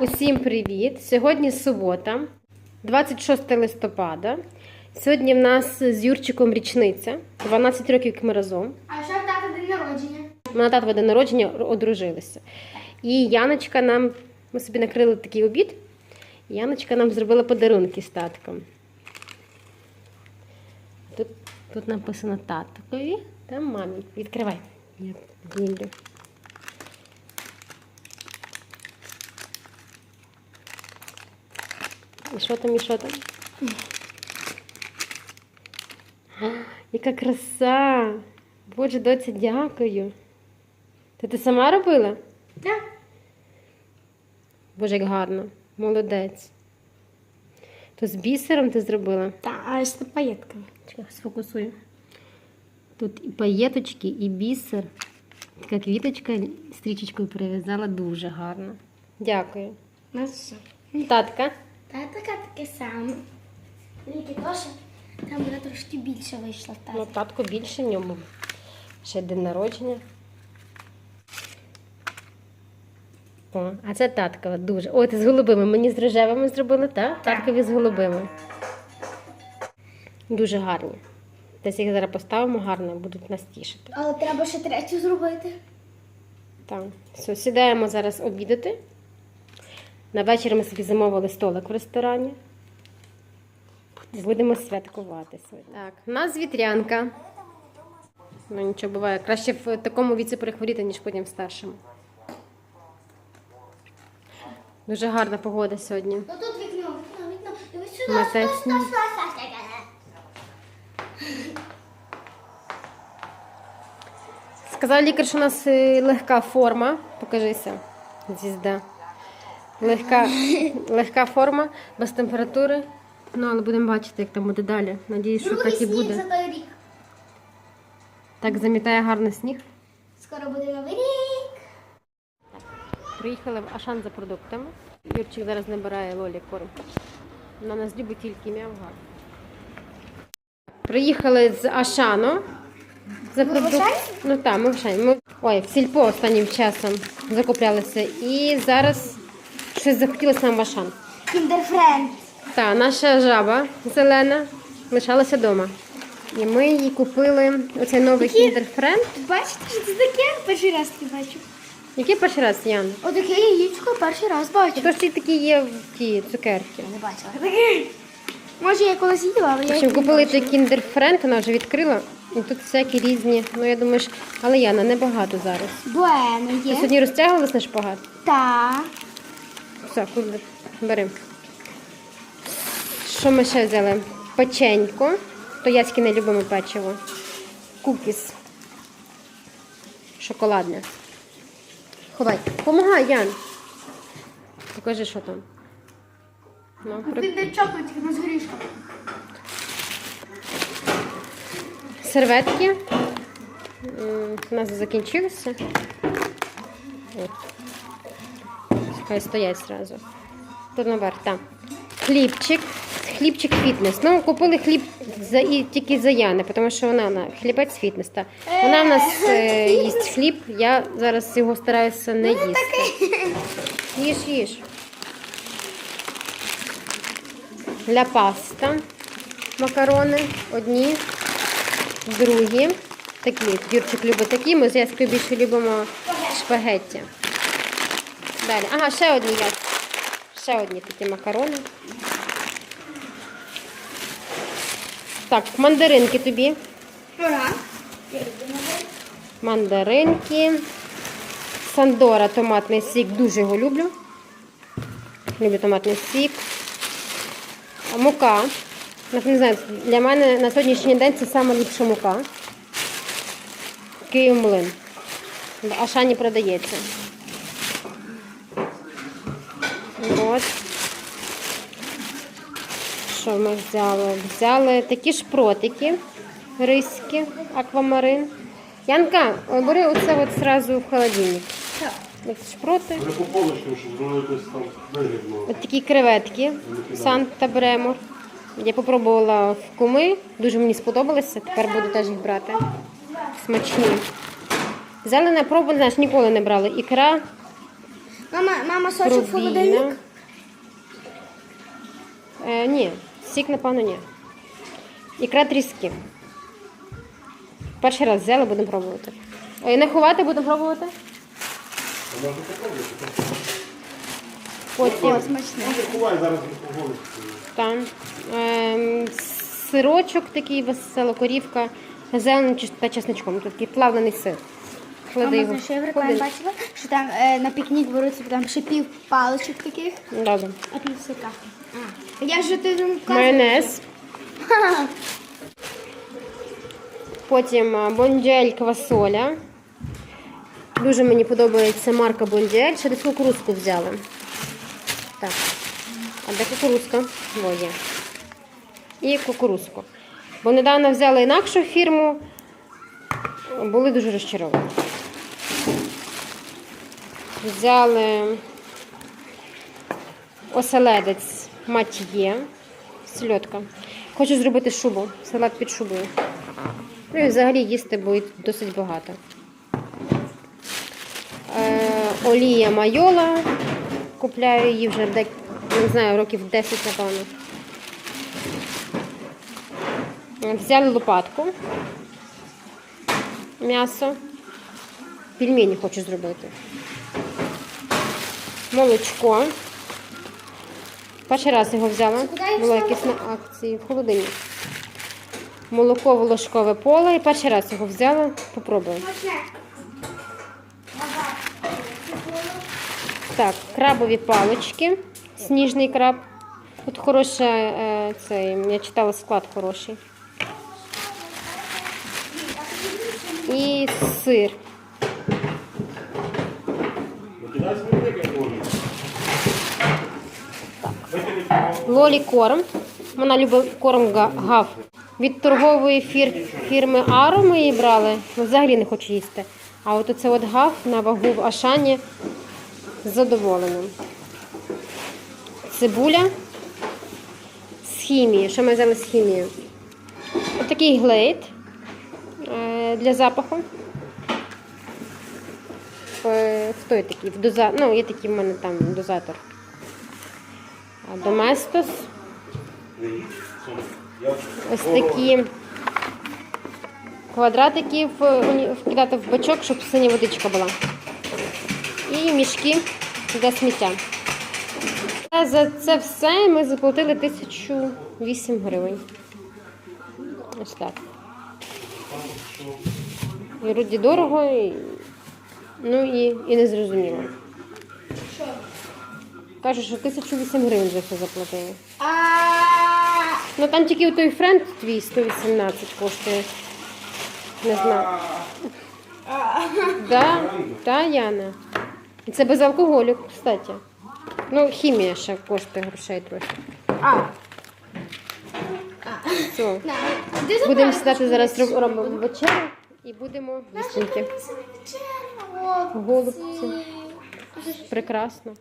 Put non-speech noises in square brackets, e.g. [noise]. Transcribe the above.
Усім привіт! Сьогодні субота, 26 листопада. Сьогодні в нас з Юрчиком річниця, 12 років, як ми разом. А що в тата день народження? Ми на татове день народження одружилися. І Яночка нам, ми собі накрили такий обід. і Яночка нам зробила подарунки з татком. Тут, тут написано таткові та мамі. Відкривай. Я І що там, і що там? Яка краса! Боже, доця, дякую. Це ти сама робила? Так. Боже, як гарно. Молодець. То з бісером ти зробила? Так, а з паєтками. Чекай, сфокусую. Тут і паєточки, і бісер. Така квіточка стрічечкою перев'язала дуже гарно. Дякую. На все. Татка. Та така таке саме. Тільки теж там буде трошки більше вийшло в Ну, татко більше ньому. Ще день народження. О, а це таткова дуже. Ой, ти з голубими. Мені з рожевими зробили, так? Таткові з голубими. Дуже гарні. Десь їх зараз поставимо гарно, будуть нас тішити. Але треба ще третю зробити. Так, все, сідаємо зараз обідати. На вечір ми собі замовили столик в ресторані. Будемо святкувати сьогодні. Так, у нас вітрянка. Ну нічого буває. Краще в такому віці перехворіти, ніж потім в старшому. Дуже гарна погода сьогодні. Ну тут вікно, вікно, вікно. Дивись сюди. Сюди, сюди, сюди, сюди. Сказав лікар, що у нас е, легка форма. Покажися. Звізда. Легка, [laughs] легка форма, без температури. Ну, але будемо бачити, як там буде далі. Надіюсь, що Другий так і сніг буде. за той рік. Так замітає гарний сніг. Скоро буде новий рік. Приїхали в Ашан за продуктами. Юрчик зараз набирає Лолі корм. Вона нас любить тільки м'явгар. Приїхали з Ашану. За Ви в продук- Ашані? Ну так, ми в Ашані. Ми... Ой, в сільпо останнім часом закуплялися. І зараз щось захотілося нам в Ашан. Кіндерфренд. Так, наша жаба зелена лишалася вдома. І ми їй купили оцей новий Які? Kinder Бачите, що це таке? Перший раз таке бачу. Який перший раз, Ян? Отаке яєчко перший раз бачу. Тож ці такі є в ті цукерки. Не бачила. Таке. Може, я колись їла, але В я общем, їх не купили бачила. цей Friend, вона вже відкрила. І тут всякі різні. Ну я думаю, що... але Яна, небагато зараз. Буено Ти є. сьогодні розтягувалась на шпагат? Так. Все, куди? Бери. Що ми ще взяли? Печенько. То яськи не любимо печиво. Кукіс. Шоколадне. Ховай. Помагай, Ян. Покажи, що там. Ну, при- Кіндерчок тільки на згорішку. Серветки. У нас закінчилися. От. Хай стоять зразу. Тут наверх, так. Хлібчик. Хлібчик фітнес. Ну, купили хліб за, і, тільки за Яни, тому що вона на хлібець фітнес. Та. Вона в нас е, їсть хліб, я зараз його стараюся не їсти. Їж, їж. Ля паста. Макарони одні, другі. Такі. Юрчик любить такі, ми з Яською більше любимо шпагетті. Далі. Ага, ще одні є. Ще одні такі макарони. Так, мандаринки тобі. Ага. Мандаринки. Сандора томатний сік. Дуже його люблю. Люблю томатний сік. Мука. Не знаю, для мене на сьогоднішній день це саме ліпша мука. Київ млин. Ашані продається. От. Що ми взяли? Взяли такі шпротики ризькі, аквамарин. Янка, бери оце от зразу в холодильник. Ось шпроти. От такі креветки Санта Бремор. Я попробувала в куми, дуже мені сподобалося, тепер буду теж їх брати. Смачні. Взяли на пробу, знаєш, ніколи не брали. Ікра Мама, мама сочок в холодильник. Е, ні, сік, напевно, ні. Ікра тріски. Перший раз взяли, будемо пробувати. Е, не ховати, будемо пробувати. Можна попробувати? Потім Смачне. Ну, не ховай, зараз там ем, сирочок такий веселокорівка, зеленим та чесничком. Такий плавлений сир. Клади Мама, його. що я в рекламі бачила, що там е, на пікнік беруть собі там ще пів паличок таких, Добре. а пів сика. А, я ж ти там вказую. Майонез. Потім а, бондюель квасоля. Дуже мені подобається марка бондюель. Ще десь кукурузку взяли. Так. А де кукурузка? Во є. І кукурузку. Бо недавно взяли інакшу фірму. Були дуже розчаровані. Взяли оселедець матьє. Сельодка. Хочу зробити шубу, салат під шубою. Ну і взагалі їсти буде досить багато. Е, олія майола. Купляю її вже дек... не знаю, років 10, напевно. Взяли лопатку. М'ясо. Пельмені хочу зробити. Молочко. Перший раз його взяла. Було якесь на акції в холодильник. Молоко волошкове поле. І перший раз його взяла. Попробую. Так, крабові палички. Сніжний краб. Тут хороше, е, цей, я читала склад хороший. І сир. Викидай смітник, як можна. Викидай його. Лолі корм. Вона любить корм гав. Від торгової фір, фірми Аро ми її брали. Ну, Взагалі не хочу їсти. А от оце от гав на вагу в Ашані з задоволеним. Цибуля з хімії. Що ми взяли з хімією? Отакий глейд е, для запаху. Е, Хто є такий? В доза... Ну, є такий в мене там дозатор. А Доместос. Ось такі квадратики вкидати в бачок, щоб синя водичка була. І мішки для сміття. Та За це все ми заплатили 1008 гривень. Ось так. І вроді дорого, і... ну і, і незрозуміло. Кажуть, що 1008 гривень за все заплатили. Ну там тільки той френд твій 118 коштує. Не знаю. Да, да, Яна. Це без алкоголю, кстати. Ну, хімія ще коштує грошей трохи. а. Все. Будемо сідати зараз роб- робимо вечерю і будемо принесена Голубці. Прекрасно.